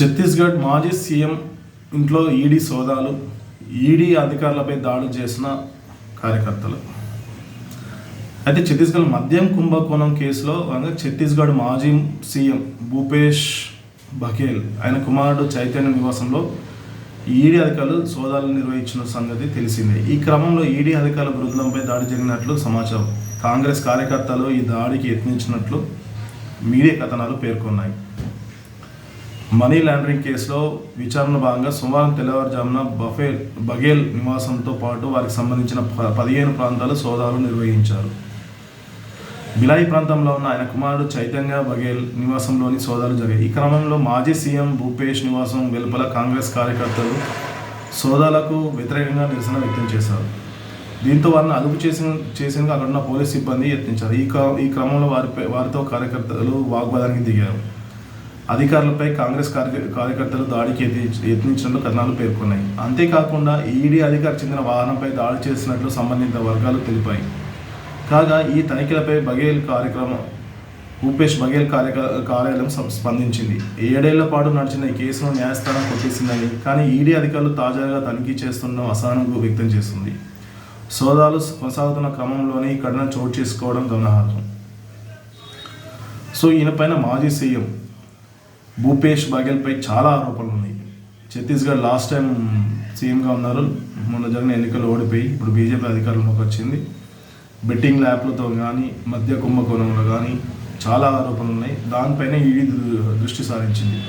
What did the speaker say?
ఛత్తీస్గఢ్ మాజీ సీఎం ఇంట్లో ఈడీ సోదాలు ఈడీ అధికారులపై దాడులు చేసిన కార్యకర్తలు. అయితే ఛత్తీస్గఢ్ మద్యం కుంభకోణం కేసులో భాగంగా ఛత్తీస్గఢ్ మాజీ సీఎం భూపేష్ బఘేల్ ఆయన కుమారుడు చైతన్య నివాసంలో ఈడీ అధికారులు సోదాలు నిర్వహించిన సంగతి తెలిసిందే. ఈ క్రమంలో ఈడీ అధికారుల బృందంపై దాడి జరిగినట్లు సమాచారం. కాంగ్రెస్ కార్యకర్తలు ఈ దాడికి యత్నించినట్లు మీడియా కథనాలు పేర్కొన్నాయి. మనీ లాండరింగ్ కేసులో విచారణ భాగంగా సోమవారం తెల్లవారుజామున బఫే బఘేల్ నివాసంతో పాటు వారికి సంబంధించిన ప- పదిహేను ప్రాంతాలు సోదాలు నిర్వహించారు. బిలాయి ప్రాంతంలో ఉన్న ఆయన కుమారుడు చైతన్య బఘేల్ నివాసంలోని సోదాలు జరిగాయి. ఈ క్రమంలో మాజీ సీఎం భూపేష్ నివాసం వెలుపల కాంగ్రెస్ కార్యకర్తలు సోదాలకు వ్యతిరేకంగా నిరసన వ్యక్తం చేశారు. దీంతో వారిని అదుపు చేసిన చేసిన అక్కడున్న పోలీస్ సిబ్బంది యత్నించారు. ఈ ఈ క్రమంలో వారిపై వారితో కార్యకర్తలు వాగ్వాదానికి దిగారు. అధికారులపై కాంగ్రెస్ కార్యకర్తలు దాడికి యత్నించినట్లు కథనాలు పేర్కొన్నాయి. అంతేకాకుండా ఈడీ అధికారి చెందిన వాహనంపై దాడి చేసినట్లు సంబంధిత వర్గాలు తెలిపాయి. కాగా ఈ తనిఖీలపై బఘేల్ కార్యక్రమం భూపేష్ బఘేల్ కార్య కార్యాలయం స్పందించింది. ఏడేళ్ళ పాటు నడిచిన ఈ కేసును న్యాయస్థానం కొట్టేసిందని కానీ ఈడీ అధికారులు తాజాగా తనిఖీ చేస్తున్న అసహనం వ్యక్తం చేస్తుంది. సోదాలు కొనసాగుతున్న క్రమంలోనే ఈ ఘటన చోటు చేసుకోవడం గమనార్హం. సో ఈయనపైన మాజీ సీఎం భూపేష్ బఘేల్పై చాలా ఆరోపణలు ఉన్నాయి. ఛత్తీస్గఢ్ లాస్ట్ టైం సీఎంగా ఉన్నారు. మొన్న జరిగిన ఎన్నికలు ఓడిపోయి ఇప్పుడు బీజేపీ అధికారంలోకి వచ్చింది. బెట్టింగ్ ల్యాప్లతో కానీ మధ్య కుంభకోణంలో కానీ చాలా ఆరోపణలు ఉన్నాయి. దానిపైన ఈడీ దృ- దృష్టి సారించింది.